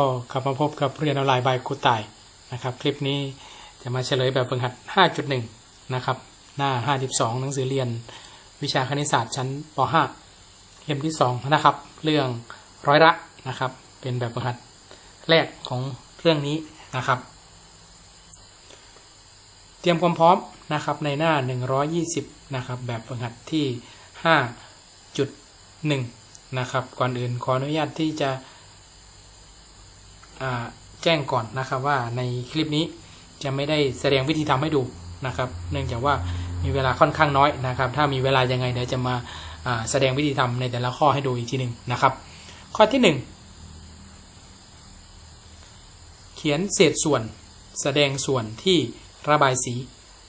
ก็กลับมาพบกับเรียนออนไลน์บายครูต่ายนะครับ คลิปนี้จะมาเฉลยแบบฝึกหัด 5.1 นะครับ หน้า 52 หนังสือเรียน วิชาคณิตศาสตร์ชั้นป .5 เล่มที่ 2 นะครับ เรื่องร้อยละนะครับ เป็นแบบฝึกหัดแรกของเรื่องนี้นะครับ เตรียมความพร้อมนะครับในหน้า 120 นะครับ แบบฝึกหัดที่ 5.1 นะครับ ก่อนอื่นขออนุญาตที่จะ แจ้งก่อนนะครับว่าในคลิปนี้จะไม่ได้แสดงวิธีทำให้ดูนะครับ เนื่องจากว่ามีเวลาค่อนข้างน้อยนะครับ ถ้ามีเวลายังไงเดี๋ยวจะมาแสดงวิธีทำในแต่ละข้อให้ดูอีกทีหนึ่งนะครับ ข้อที่ 1 เขียนเศษส่วนแสดงส่วนที่ระบายสี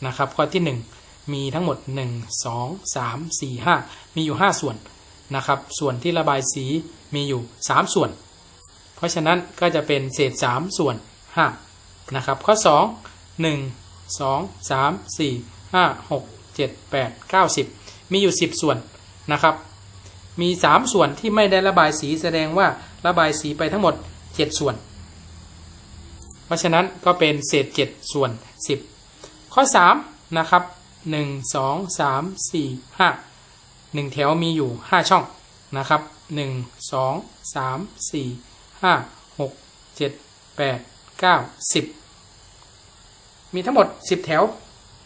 นะครับ ข้อที่ 1 มีทั้งหมด 1 2 3 4 5 มีอยู่ 5 ส่วนนะครับ ส่วนที่ระบายสีมีอยู่ 3 ส่วน เพราะฉะนั้นก็จะเป็นเศษ 3 ส่วน5นะครับข้อ 2 1 2 3 4 5 6 7 8 9 10 มีอยู่ 10 ส่วนนะครับ มี 3 ส่วนที่ไม่ได้ระบายสีแสดงว่าระบายสีไปทั้งหมด 7 ส่วน เพราะฉะนั้นก็เป็นเศษ 7 ส่วน 10 ข้อ 3 นะครับ 1 2 3 4 5 1 แถวมีอยู่ 5 ช่องนะครับ 1 2 3 4 ห้าหกเจ็ดแปดเก้าสิบมีทั้งหมดสิบแถว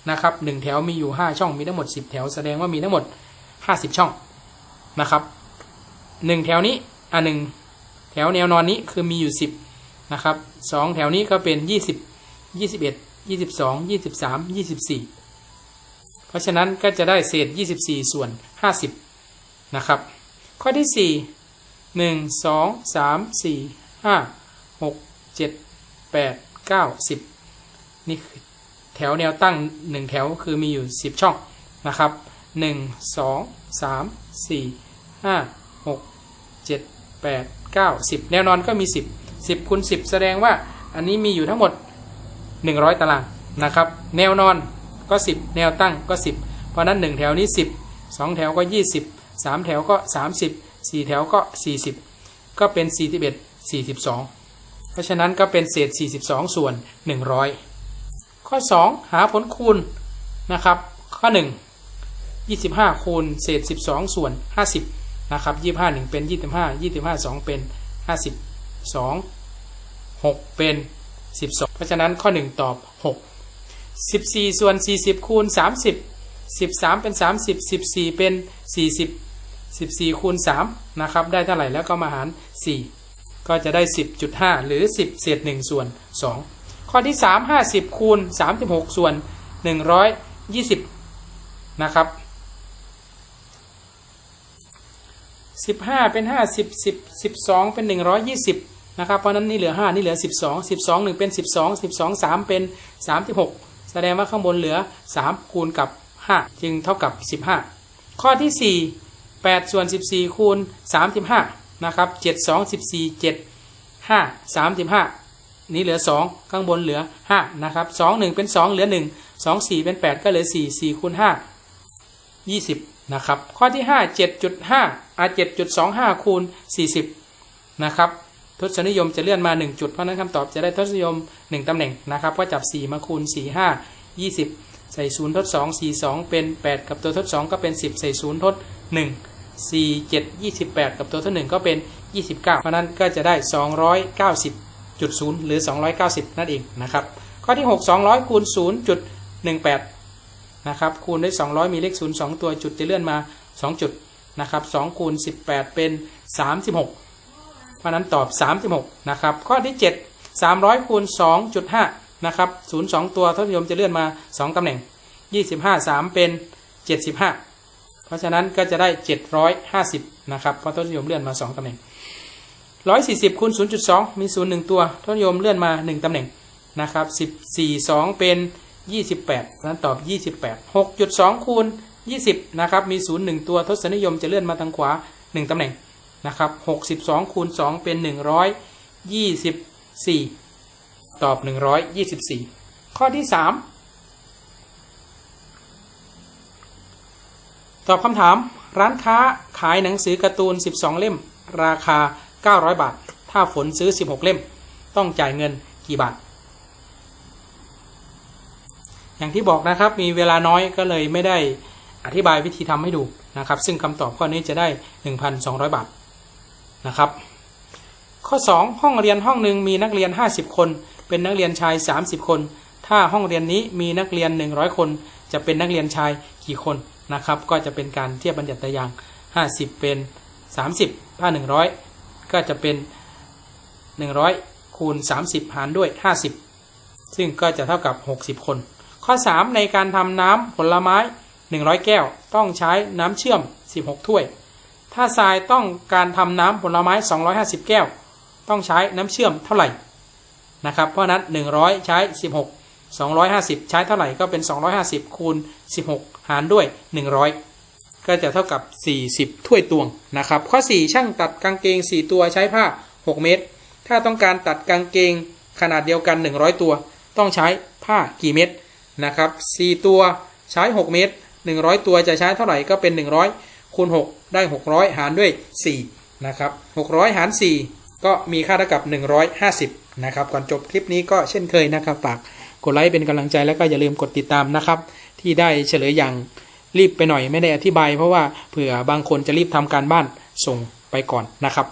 นะครับหนึ่งแถวมีอยู่ห้าช่องมีทั้งหมดสิบแถว แสดงว่ามีทั้งหมดห้าสิบช่องนะครับหนึ่งแถวนี้อะหนึ่งแถวแนวนอนนี้คือมีอยู่สิบนะครับสองแถวนี้ก็เป็นยี่สิบยี่สิบเอ็ดยี่สิบสองยี่สิบสามยี่สิบสี่เพราะฉะนั้นก็จะได้เศษยี่สิบสี่ส่วนห้าสิบนะครับ ข้อที่สี่ หนึ่งสองสามสี่ห้าหกเจ็ดแปดเก้าสิบนี่คือแถวแนวตั้งหนึ่งแถวคือมีอยู่สิบช่องนะครับหนึ่งสองสามสี่ห้าหกเจ็ดแปดเก้าสิบแนวนอนก็มีสิบสิบคูณสิบแสดงว่าอันนี้มีอยู่ทั้งหมดหนึ่งร้อยตารางนะครับ แนวนอนก็สิบแนวตั้งก็สิบเพราะนั้นหนึ่งแถวนี้สิบสองแถวก็ยี่สิบสามแถวก็สามสิบ สี่แถวก็ 40 ก็เป็น 41 42 เพราะฉะนั้นก็เป็นเศษ 42 ส่วน 100 ข้อ 2 หาผลคูณนะครับ ข้อ 1 25 คูณเศษ 12 ส่วน 50 นะครับ 25 1 เป็น 25 25 2 เป็น 50 2 6 เป็น 12 เพราะฉะนั้นข้อ 1 ตอบ 6 14 ส่วน 40 คูณ 30 13 เป็น 30 14 เป็น 40 14คูณ3นะครับได้เท่าไหร่แล้วก็มาหาร 4 ก็จะได้ 10.5 หรือ 10เศษ1ส่วน 2 ข้อที่ 3 50คูณ36 ส่วน 120 นะครับ 15 เป็น 50 10 12 เป็น 120 นะครับ เพราะนั้นนี่เหลือ 5 นี่เหลือ 12 12 1 เป็น 12 12 3 เป็น 36 แสดงว่าข้างบนเหลือ 3 คูณกับ 5 จึงเท่ากับ 15 ข้อที่ 4 8 ส่วน 14 คูณ 35 นะครับ 7 2 14 7 5 35 นี่เหลือ 2 ข้างบนเหลือ 5 นะครับ 2 1 เป็น 2 เหลือ 1 2 4 เป็น 8 ก็เหลือ 4 4คูณ5 20 นะครับ ข้อที่ 5 7.5อะ7.25 คูณ 40 นะครับ ทศนิยมจะเลื่อนมา 1 จุด เพราะนั้นคำตอบจะได้ทศนิยม 1 ตำแหน่งนะครับ ก็จับ 4 มาคูณ 4 5 20 ใส่ 0 ทด 2 4 2 เป็น 8 กับตัวทด 2 ก็เป็น 10 ใส่ 0 ทด 1 4 7 28 กับตัวที่หนึ่งก็เป็น 29 เพราะนั้นก็จะได้ 290.0 หรือ 290 นั่นเองนะครับ ข้อที่ 6 200คูณ0.18 นะครับคูณด้วย 200 มีเลข 0 2 ตัวจุดจะเลื่อนมา 2 จุดนะครับ2คูณ18 เป็น 36 เพราะนั้นตอบ 36 นะครับ ข้อที่ 7 300คูณ2.5 นะครับ 0 2 ตัวทศนิยมจะเลื่อนมา 2ตำแหน่ง 25 3 เป็น 75 ราะฉะนั้นก็จะได้ 750 นะครับ เพราะทศนิยมเลื่อนมา 2 ตำแหน่ง 140คูณ0.2 มี 0 1 ตัวทศนิยมเลื่อนมา 1 ตำแหน่งนะครับ 14 2 เป็น 28นั้นตอบ 28 6.2คูณ20 นะครับ มี 0 1 ตัวทศนิยมจะเลื่อนมาทางขวา 1 ตำแหน่งนะครับ 62คูณ2เป็น 124 ตอบ 124 ข้อที่ 3 ตอบคำถามร้านค้าขายหนังสือการ์ตูน 12 เล่ม ราคา 900 บาท ถ้าฝนซื้อ 16 เล่ม ต้องจ่ายเงินกี่บาท อย่างที่บอกนะครับมีเวลาน้อยก็เลยไม่ได้อธิบายวิธีทำให้ดูนะครับ ซึ่งคำตอบข้อนี้จะได้ 1,200 บาทนะครับ ข้อ 2 ห้องเรียนห้องหนึ่งมีนักเรียน 50 คน เป็นนักเรียนชาย 30 คน ถ้าห้องเรียนนี้มีนักเรียน 100 คน จะเป็นนักเรียนชายกี่คน นะครับ ก็จะเป็นการเทียบบัญญัติตาราง 50 เป็น 30ถ้า100 ก็จะเป็น 100 คูณ 30 หารด้วย 50 ซึ่งก็จะเท่ากับ 60 คน ข้อ 3 ในการทำน้ำผลไม้ 100 แก้ว ต้องใช้น้ำเชื่อม 16 ถ้วย ถ้าทรายต้องการทำน้ำผลไม้ 250 แก้ว ต้องใช้น้ำเชื่อมเท่าไหร่นะครับ เพราะนั้น 100 ใช้ 16 250 ใช้เท่าไหร่ก็เป็น 250 คูณ 16 หารด้วย 100 ก็จะเท่ากับ 40 ถ้วยตวงนะครับ ข้อ 4 ช่างตัดกางเกง 4 ตัวใช้ผ้า 6 เมตร ถ้าต้องการตัดกางเกงขนาดเดียวกัน 100 ตัว ต้องใช้ผ้ากี่เม็ดนะครับ 4 ตัวใช้ 6 เมตร 100 ตัวจะใช้เท่าไหร่ก็เป็น 100 คูณ 6 ได้ 600 หารด้วย 4 นะครับ 600 หาร 4 ก็มีค่าเท่ากับ 150 นะครับ ก่อนจบคลิปนี้ก็เช่นเคยนะครับฝาก กดไลค์เป็นกำลังใจแล้วก็อย่าลืมกดติดตามนะครับ ที่ได้เฉลยอย่างรีบไปหน่อยไม่ได้อธิบาย เพราะว่าเผื่อบางคนจะรีบทำการบ้านส่งไปก่อนนะครับ